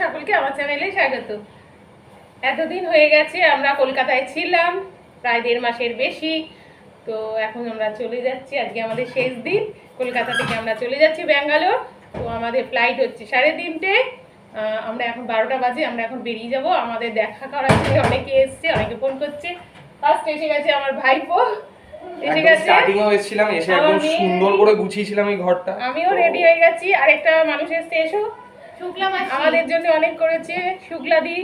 সকলকে আমার চ্যানেলে স্বাগত। এতদিন হয়ে গেছে আমরা কলকাতায় ছিলাম প্রায় দেড় মাসের বেশি। তো এখন আমরা চলে যাচ্ছি আজকে আমাদের শেষ দিন। কলকাতা থেকে আমরা চলে যাচ্ছি ব্যাঙ্গালোর। তো আমাদের ফ্লাইট হচ্ছে সাড়ে তিনটে। আমরা এখন বারোটা বাজে আমরা এখন বেরিয়ে যাব। আমাদের দেখা করার জন্য অনেকে এসছে অনেকে ফোন করছে। ফার্স্ট এসে গেছে আমার ভাইপো। এসে গেছে। স্টার্টিং এসেছিলাম এসে একদম সুন্দর করে গুছিয়েছিলাম এই ঘরটা। আমিও রেডি হয়ে গেছি। আরেকটা মানুষ এসছে এসো। শুক্লা মাসি। আমাদের জন্য অনেক করেছে। শুক্লাদি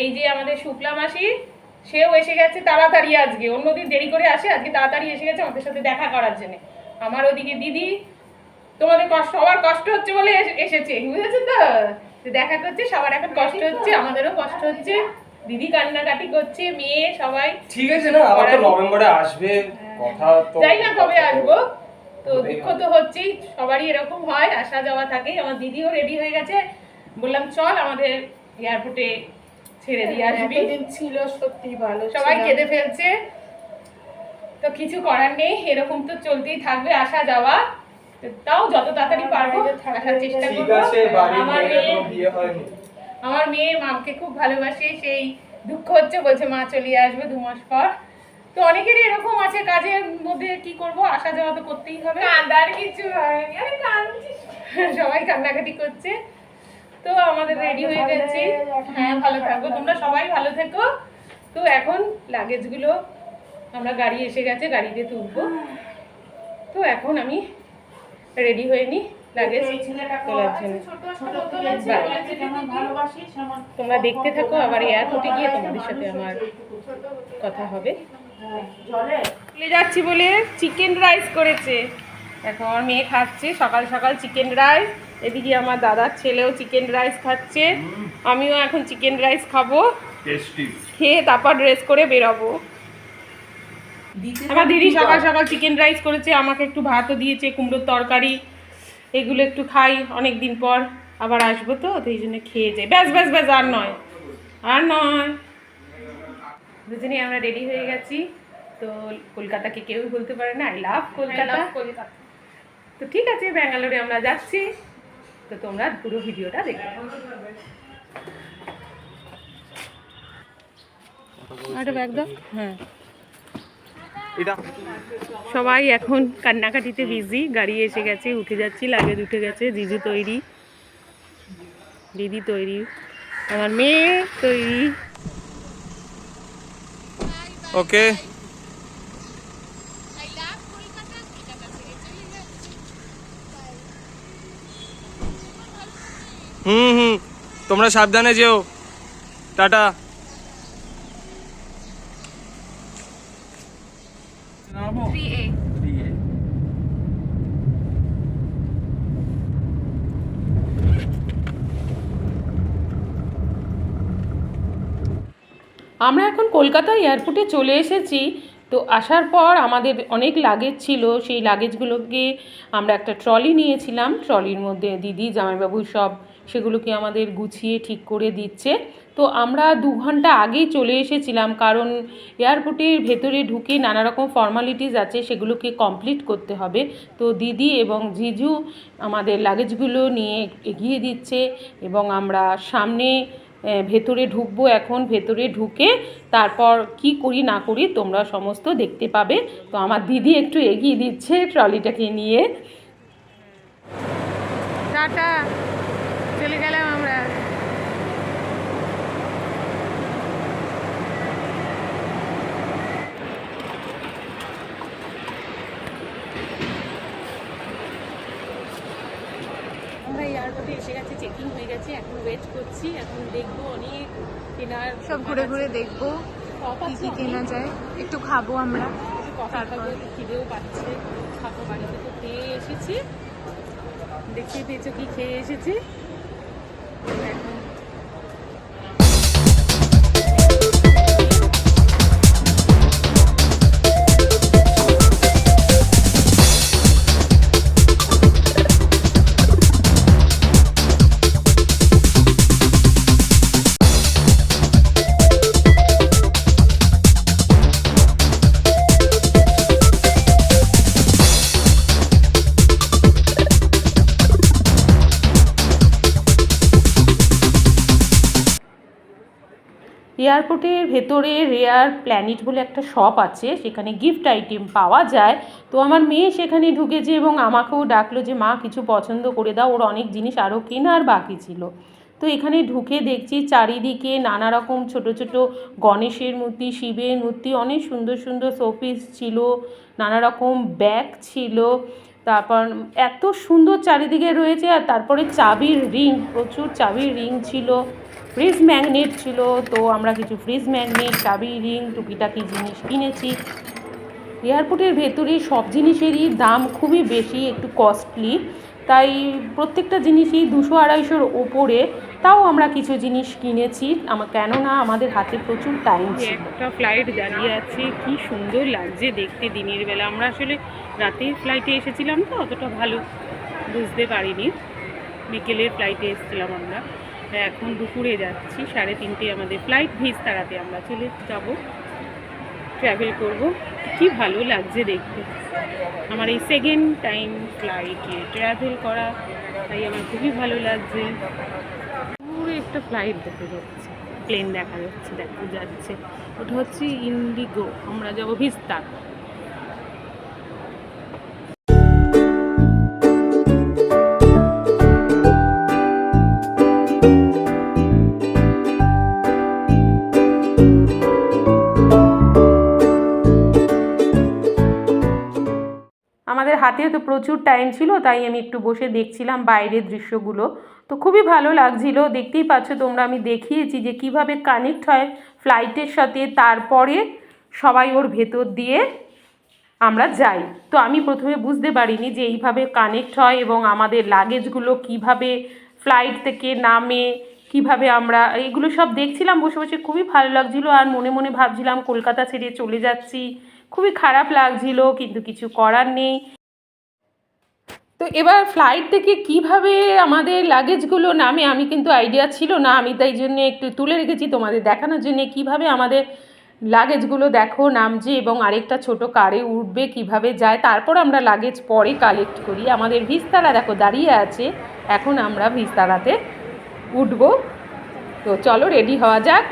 এই যে আমাদের শুক্লা মাসি সেও এসে গেছে তাড়াতাড়ি আজকে। অন্যদিন দেরি করে আসে আজকে তাড়াতাড়ি এসে গেছে আমাদের সাথে দেখা করার জন্য। আমার ওদিকে দিদি তোমাদের কষ্ট সবার কষ্ট হচ্ছে বলে এসেছে বুঝেছ তো? দেখা করছে সবার এখন কষ্ট হচ্ছে আমাদেরও কষ্ট হচ্ছে। দিদি কান্নাকাটি করছে মেয়ে সবাই ঠিক আছে না আবার তো নভেম্বরে আসবে কথা তো জানি না কবে আসব। তো দুঃখ তো হচ্ছেই সবারই এরকম হয় আসা যাওয়া থাকে আমার দিদিও রেডি হয়ে গেছে। বললাম চল আমাদের এয়ারপোর্টে ছেড়ে দিয়ে আসবি। এতদিন ছিল সত্যি ভালো সবাই কেঁদে ফেলছে। তো কিছু করার নেই এরকম তো চলতেই থাকবে আসা যাওয়া। তাও যত তাড়াতাড়ি পারব আসার চেষ্টা করব। আমার মেয়ে আমার মেয়ে মাকে খুব ভালোবাসে সেই দুঃখ হচ্ছে বলছে মা চলে আসবে দু মাস পর। তো অনেকেরই এরকম আছে কাজের মধ্যে কি করব? আসা যাওয়া তো করতেই হবে। কান্দার কিছু হয়নি। আরে কাঁদছিস সবাই কান্নাকাটি করছে। তো আমাদের রেডি হয়ে গেছি। হ্যাঁ ভালো থাকো। তোমরা সবাই ভালো থেকো। তো এখন লাগেজগুলো আমরা গাড়ি এসে গেছে গাড়িতে তুলবো। তো এখন আমি রেডি হয়ে নি লাগেজ তোলার জন্য। তোমরা দেখতে থাকো আবার এয়ারপোর্টে গিয়ে তোমাদের সাথে আমার কথা হবে। চলে যাচ্ছি বলে চিকেন রাইস করেছে। এখন আমার মেয়ে খাচ্ছে সকাল সকাল চিকেন রাইস এদিকে আমার দাদার ছেলেও চিকেন রাইস খাচ্ছে। আমিও এখন চিকেন রাইস খাব। খেয়ে তারপর ড্রেস করে বেরোবো। আমার দিদি সকাল সকাল চিকেন রাইস করেছে আমাকে একটু ভাতও দিয়েছে কুমড়োর তরকারি। এগুলো একটু খাই অনেক দিন পর আবার আসব তো তো এই জন্য খেয়ে যাই। ব্যাস ব্যাস ব্যাস আর নয়। আর নয়। দুজনেই আমরা রেডি হয়ে গেছি। তো কলকাতাকে কেউই বলতে পারে না। I love Kolkata. তো ঠিক আছে ব্যাঙ্গালোরে আমরা যাচ্ছি। তো তোমরা পুরো ভিডিওটা দেখো। হ্যাঁ। সবাই এখন কান্নাকাটিতে বিজি গাড়ি এসে গেছে উঠে যাচ্ছি লাগেজ উঠে গেছে জিজু তৈরি দিদি তৈরি আমার মেয়ে তৈরি। ওকে হুম হুম। তোমরা সাবধানে যেও। টাটা। আমরা এখন কলকাতা এয়ারপোর্টে চলে এসেছি। তো আসার পর আমাদের অনেক লাগেজ ছিল, সেই লাগেজগুলোকে আমরা একটা ট্রলি নিয়েছিলাম। ট্রলির মধ্যে দিদি, জামাইবাবু সব সেগুলোকে আমাদের গুছিয়ে ঠিক করে দিচ্ছে। তো আমরা দু ঘণ্টা আগেই চলে এসেছিলাম কারণ এয়ারপোর্টের ভেতরে ঢুকে নানা রকম ফর্মালিটিস আছে, সেগুলোকে কমপ্লিট করতে হবে। তো দিদি এবং জিজু আমাদের লাগেজগুলো নিয়ে এগিয়ে দিচ্ছে এবং আমরা সামনে ভেতরে ঢুকবো এখন, ভেতরে ঢুকে তারপর কি করি না করি তোমরা সমস্ত দেখতে পাবে। তো আমার দিদি একটু এগিয়ে দিচ্ছে ট্রলিটাকে নিয়ে। টাটা, চলে গেলাম আমরা আমরা এয়ারপোর্টে এসে গেছে চেকিং হয়ে গেছে এখন ওয়েট করছি এখন দেখব অনেক কেনার সব ঘুরে ঘুরে দেখব কি কি কেনা যায় একটু খাব আমরা একটু খিদেও পাচ্ছে খাব বাড়িতে তো খেয়ে এসেছি। দেখতে পেয়েছ কি খেয়ে এসেছি। এয়ারপোর্টের ভেতরে রেয়ার প্ল্যানেট বলে একটা শপ আছে, সেখানে গিফট আইটেম পাওয়া যায়। তো আমার মেয়ে সেখানে ঢুকেছে এবং আমাকেও ডাকলো যে, মা, কিছু পছন্দ করে দাও, ওর অনেক জিনিস আরও কেনার বাকি ছিল। তো এখানে ঢুকে দেখছি চারিদিকে নানা রকম ছোট ছোট গণেশের মূর্তি, শিবের মূর্তি, অনেক সুন্দর সুন্দর শোপিস ছিল, নানা রকম ব্যাগ ছিল। তারপর এত সুন্দর চারিদিকে রয়েছে আর তারপরে চাবির রিং, প্রচুর চাবির রিং ছিল। ফ্রিজ ম্যাগনেট ছিল তো আমরা কিছু ফ্রিজ ম্যাগনেট চাবি রিং টুকিটাকি জিনিস কিনেছি। এয়ারপোর্টের ভেতরে সব জিনিসেরই দাম খুবই বেশি একটু কস্টলি তাই প্রত্যেকটা জিনিসই দুশো আড়াইশোর ওপরে তাও আমরা কিছু জিনিস কিনেছি। আমার কেননা আমাদের হাতে প্রচুর টাইম ছিল। একটা ফ্লাইট দাঁড়িয়ে আছে কি সুন্দর লাগছে দেখতে দিনের বেলা। আমরা আসলে রাতের ফ্লাইটে এসেছিলাম তো অতটা ভালো বুঝতে পারিনি। বিকেলের ফ্লাইটে এসেছিলাম আমরা। এখন দুপুরে যাচ্ছি, সাড়ে তিনটে আমাদের ফ্লাইট ভিজ তাড়াতে আমরা চলে যাব। ট্রাভেল করব। কি ভালো লাগছে দেখতে। আমার এই সেকেন্ড টাইম ফ্লাইটে ট্রাভেল করা, তাই আমার খুবই ভালো লাগছে। পুরো একটা ফ্লাইট দেখা যাচ্ছে। প্লেন দেখা যাচ্ছে, দেখো যাচ্ছে। ওটা হচ্ছে ইন্ডিগো আমরা যাব ভিস্তার হাতেও তো প্রচুর টাইম ছিল, তাই আমি একটু বসে দেখছিলাম বাইরের দৃশ্যগুলো। তো খুবই ভালো লাগছিল, দেখতেই পাচ্ছ তোমরা, আমি দেখিয়েছি যে কীভাবে কানেক্ট হয় ফ্লাইটের সাথে, তারপরে সবাই ওর ভেতর দিয়ে আমরা যাই। তো আমি প্রথমে বুঝতে পারিনি যে এইভাবে কানেক্ট হয় এবং আমাদের লাগেজগুলো কীভাবে ফ্লাইট থেকে নামে, কীভাবে আমরা এগুলো সব দেখছিলাম, বসে বসে খুবই ভালো লাগছিল আর মনে মনে ভাবছিলাম কলকাতা ছেড়ে চলে যাচ্ছি। খুবই খারাপ লাগছিল, কিন্তু কিছু করার নেই। তো এবার ফ্লাইট থেকে কীভাবে আমাদের লাগেজগুলো নামে, আমি কিন্তু আইডিয়া ছিল না, আমি তাই জন্য একটু তুলে রেখেছি তোমাদের দেখানোর জন্য কীভাবে আমাদের লাগেজগুলো দেখো, নামছে এবং আরেকটা ছোট কারে উঠবে, কীভাবে যায়, তারপর আমরা লাগেজ পরে কালেক্ট করি। আমাদের ভিস্তারা দেখো দাঁড়িয়ে আছে, এখন আমরা ভিস্তারাতে উঠব। তো চলো রেডি হওয়া যাক।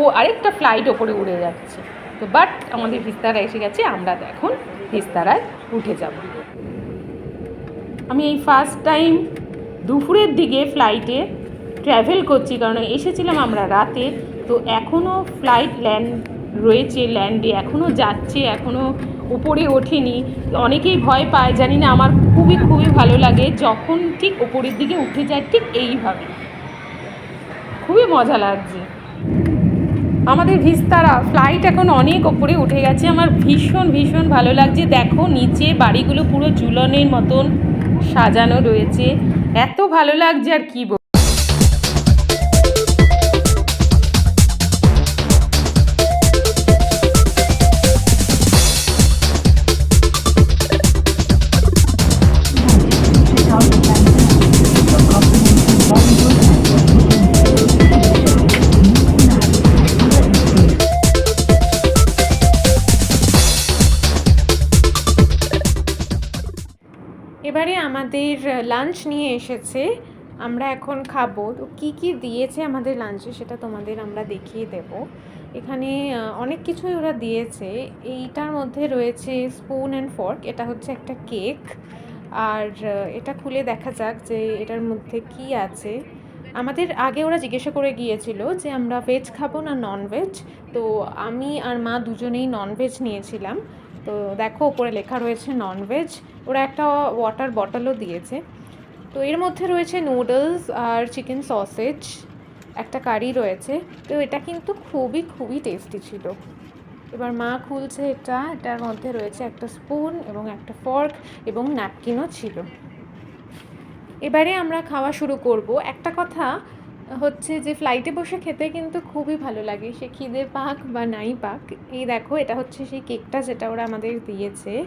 ও আরেকটা ফ্লাইট ওপরে উড়ে যাচ্ছে। তো বাট আমাদের ভিস্তারা এসে গেছে, আমরা এখন ভিস্তারায় উঠে যাব। আমি এই ফার্স্ট টাইম দুপুরের দিকে ফ্লাইটে ট্র্যাভেল করছি কারণ এসেছিলাম আমরা রাতে। তো এখনও ফ্লাইট ল্যান্ড রয়েছে ল্যান্ডে এখনও যাচ্ছে এখনও উপরে ওঠেনি। অনেকেই ভয় পায়, জানি না, আমার খুবই খুবই ভালো লাগে। যখন ঠিক উপরের দিকে উঠে যায়, ঠিক এইভাবে। খুবই মজা লাগছে। আমাদের ভিস্তারা ফ্লাইট এখন অনেক ওপরে উঠে গেছে। আমার ভীষণ ভীষণ ভালো লাগছে। দেখো, নিচে বাড়িগুলো পুরো ঝুলনের মতন। সাজানো রয়েছে। এত ভালো লাগছে আর কি এবারে আমাদের লাঞ্চ নিয়ে এসেছে। আমরা এখন খাব। তো কী কী দিয়েছে আমাদের লাঞ্চে সেটা তোমাদের আমরা দেখিয়ে দেব। এখানে অনেক কিছুই ওরা দিয়েছে। এইটার মধ্যে রয়েছে স্পুন অ্যান্ড ফর্ক এটা হচ্ছে একটা কেক আর এটা খুলে দেখা যাক যে এটার মধ্যে কি আছে। আমাদের আগে ওরা জিজ্ঞাসা করে গিয়েছিল যে আমরা ভেজ খাব না নন ভেজ তো আমি আর মা দুজনেই নন ভেজ নিয়েছিলাম। তো দেখো ওপরে লেখা রয়েছে নন ভেজ ওরা একটা ওয়াটার বটলও দিয়েছে। তো এর মধ্যে রয়েছে নুডলস আর চিকেন সসেজ একটা কারি রয়েছে। তো এটা কিন্তু খুবই খুবই টেস্টি ছিল। এবার মা খুলছে এটা, এটার মধ্যে রয়েছে একটা স্পুন এবং একটা ফর্ক এবং ন্যাপকিনও ছিল। এবারে আমরা খাওয়া শুরু করব। একটা কথা হচ্ছে যে ফ্লাইটে বসে খেতে কিন্তু খুবই ভালো লাগে, সে খিদে পাক বা নাই পাক। এই দেখো, এটা হচ্ছে সেই কেকটা যেটা ওরা আমাদের দিয়েছে।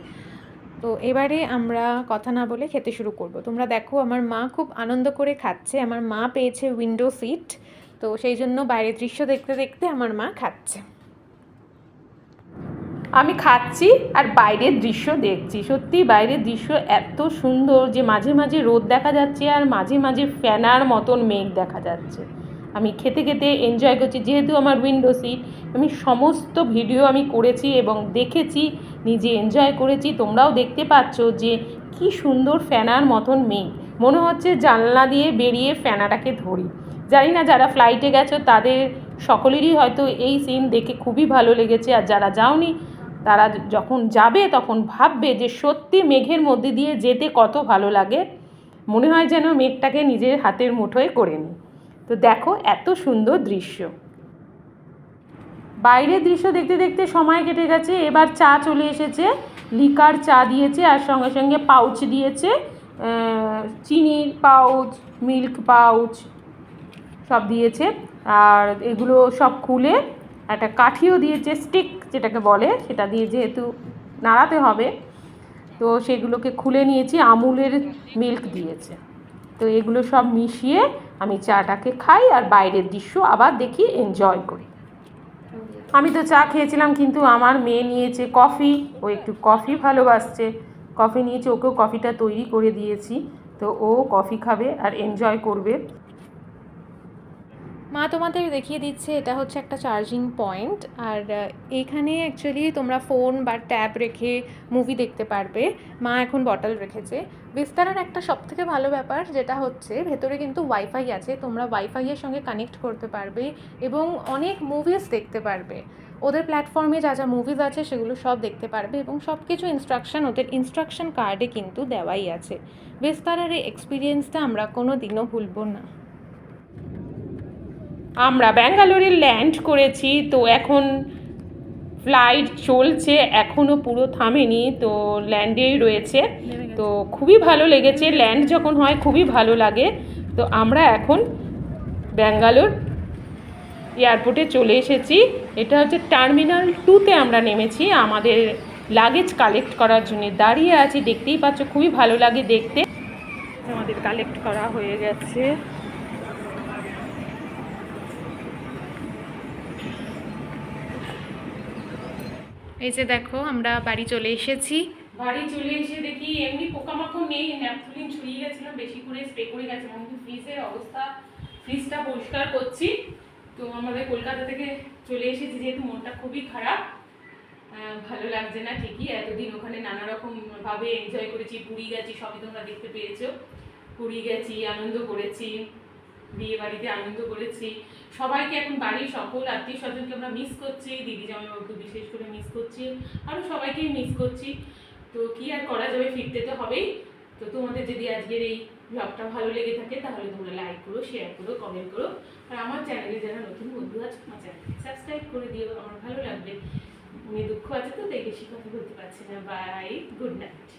তো এবারে আমরা কথা না বলে খেতে শুরু করব। তোমরা দেখো, আমার মা খুব আনন্দ করে খাচ্ছে। আমার মা পেয়েছে উইন্ডো সিট তো সেই জন্য বাইরের দৃশ্য দেখতে দেখতে আমার মা খাচ্ছে। আমি খাচ্ছি আর বাইরের দৃশ্য দেখছি। সত্যি, বাইরের দৃশ্য এত সুন্দর যে মাঝে মাঝে রোদ দেখা যাচ্ছে আর মাঝে মাঝে ফ্যানার মতন মেঘ দেখা যাচ্ছে। আমি খেতে খেতে এনজয় করছি। যেহেতু আমার উইন্ডো সিট আমি সমস্ত ভিডিও আমি করেছি এবং দেখেছি, নিজে এনজয় করেছি। তোমরাও দেখতে পাচ্ছ যে কি সুন্দর ফ্যানার মতন মেঘ। মনে হচ্ছে জানলা দিয়ে বেরিয়ে ফ্যানাটাকে ধরি। জানি না যারা ফ্লাইটে গেছো, তাদের সকলেরই হয়তো এই সিন দেখে খুবই ভালো লেগেছে। আর যারা যাওনি তারা যখন যাবে, তখন ভাববে যে সত্যি মেঘের মধ্যে দিয়ে যেতে কত ভালো লাগে। মনে হয় যেন মেঘটাকে নিজের হাতের মুঠোয় করে নিই তো দেখো এত সুন্দর দৃশ্য। বাইরের দৃশ্য দেখতে দেখতে সময় কেটে গেছে। এবার চা চলে এসেছে। লিকার চা দিয়েছে আর সঙ্গে সঙ্গে পাউচ দিয়েছে। চিনির পাউচ, মিল্ক পাউচ সব দিয়েছে। আর এগুলো সব খুলে একটা কাঠিও দিয়েছে, স্টিক যেটাকে বলে সেটা দিয়ে যেহেতু নাড়াতে হবে, তো সেগুলোকে খুলে নিয়েছি, আমুলের মিল্ক দিয়েছে। তো এগুলো সব মিশিয়ে আমি চাটাকে খাই আর বাইরের দৃশ্য আবার দেখি এনজয় করি। আমি তো চা খেয়েছিলাম, কিন্তু আমার মেয়ে নিয়েছে কফি ও একটু কফি ভালোবাসছে। কফি নিয়েছে, ওকেও কফিটা তৈরি করে দিয়েছি, তো ও কফি খাবে আর এনজয় করবে। মা তোমাদের দেখিয়ে দিচ্ছে, এটা হচ্ছে একটা চার্জিং পয়েন্ট আর এখানে অ্যাকচুয়ালি তোমরা ফোন বা ট্যাব রেখে মুভি দেখতে পারবে, মা এখন বটল রেখেছে। বিস্তারার একটা সবথেকে ভালো ব্যাপার যেটা হচ্ছে, ভেতরে কিন্তু ওয়াইফাই আছে, তোমরা ওয়াইফাইয়ের সঙ্গে কানেক্ট করতে পারবে এবং অনেক মুভিজ দেখতে পারবে। ওদের প্ল্যাটফর্মে যা যা মুভিজ আছে, সেগুলো সব দেখতে পারবে এবং সব কিছু ইনস্ট্রাকশন ওদের ইনস্ট্রাকশন কার্ডে কিন্তু দেওয়াই আছে। বিস্তারার এই এক্সপিরিয়েন্সটা আমরা কোনো দিনও ভুলবো না। আমরা ব্যাঙ্গালোরে ল্যান্ড করেছি, তো এখন ফ্লাইট চলছে এখনও পুরো থামেনি, তো ল্যান্ডেই রয়েছে। তো খুবই ভালো লেগেছে, ল্যান্ড যখন হয় খুবই ভালো লাগে। তো আমরা এখন ব্যাঙ্গালোর এয়ারপোর্টে চলে এসেছি। এটা হচ্ছে টার্মিনাল টুতে আমরা নেমেছি, আমাদের লাগেজ কালেক্ট করার জন্য। দাঁড়িয়ে আছি, দেখতেই পাচ্ছ, খুবই ভালো লাগে দেখতে। আমাদের কালেক্ট করা হয়ে গেছে। যে দেখো, আমরা বাড়ি চলে এসেছি। বাড়ি চলে এসে দেখি এমনি পোকামাকড় নেই, ন্যাপথলিন ছড়িয়ে গেছিলাম বেশি করে স্প্রে করে গেছিলাম কিন্তু ফ্রিজের অবস্থা। ফ্রিজটা পরিষ্কার করছি। তো আমাদের কলকাতা থেকে চলে এসেছি, যেহেতু মনটা খুবই খারাপ। ভালো লাগছে না ঠিকই, এতদিন ওখানে নানা রকম ভাবে এনজয় করেছি, পুরী গেছি, সবই তোমরা দেখতে পেয়েছ। পুরী গেছি, আনন্দ করেছি। বিয়ে বাড়িতে আনন্দ করেছি। সবাইকে এখন বাড়ির সকল আত্মীয় স্বজনকে আমরা মিস করছি, দিদি জামাইবাবুকে বিশেষ করে মিস করছি আরও সবাইকেই মিস করছি। তো কি আর করা যাবে, ফিরতে তো হবেই। তো তোমাদের যদি আজকের এই ব্লগটা ভালো লেগে থাকে, তাহলে তোমরা লাইক করো শেয়ার করো কমেন্ট করো। আর আমার চ্যানেলে যারা নতুন বন্ধু আছে, আমার চ্যানেলকে সাবস্ক্রাইব করে দিও। আমার ভালো লাগবে। মনে দুঃখ আছে তো, তাই বেশি কথা বলতে পারছি না। Bye good night